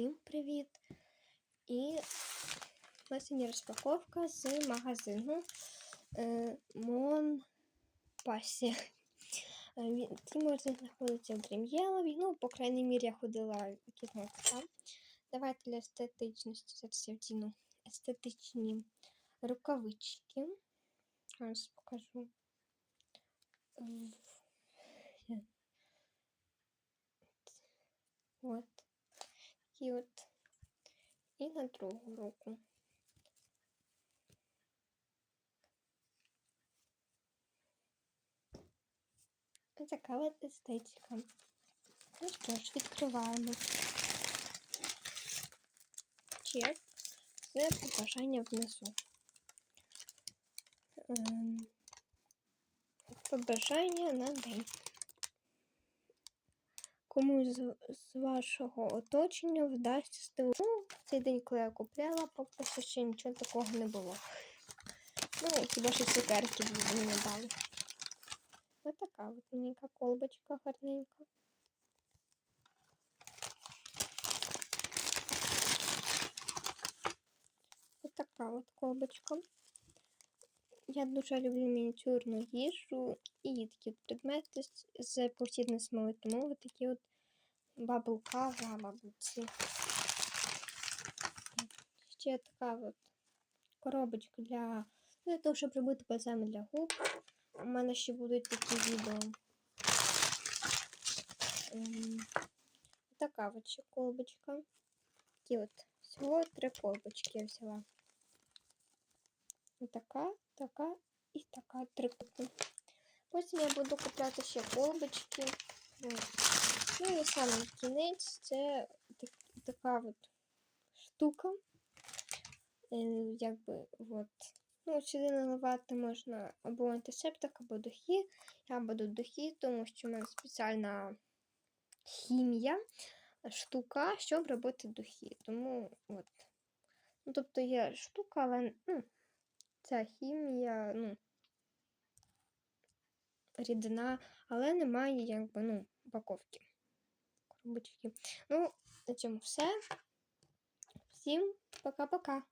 Всім привіт! І сьогодні розпаковка з магазину е, Монпасі. Е, Цей магазин знаходиться в Дрім'єлові. Ну, по крайній мірі, я ходила там. Давайте для естетичності зараз я вдіну естетичні рукавички. Зараз покажу. І от. І на другу руку. Ось така от естетика. Ну що ж, відкриваємо. Чек. Це побажання внизу. Ем, Побажання на день. Комусь з, з вашого оточення вдасться стилу. Ну, в цей день, коли я купляла, поки що ще нічого такого не було. Ну, хіба що цукерки мені дали. Ось така от маленька колбочка гарненька. Ось така от колбочка. Я дуже люблю мініатюрну їжу і такі предмети з- повсідної смоли, тому такі от бабл кава, бабуці. Ще така от коробочка для, для того, щоб робити бальзами для губ. У мене ще будуть такі відео. Ем, Така от ще колбочка. Такі от всього три колбочки я взяла. Така, така і така трикутна. Потім я буду купляти ще колбочки. І саме кінець це так, така от штука. Якби от. Ну, сюди наливати можна або антисептик, або духи. Я буду духи, тому що в мене спеціальна хімія, штука, щоб робити духи. Тому от. Ну, тобто є штука, але ну, ця хімія, ну, рідина, але немає якби, ну, упаковки. Коробочки. Ну, на цьому все. Всім пока-пока.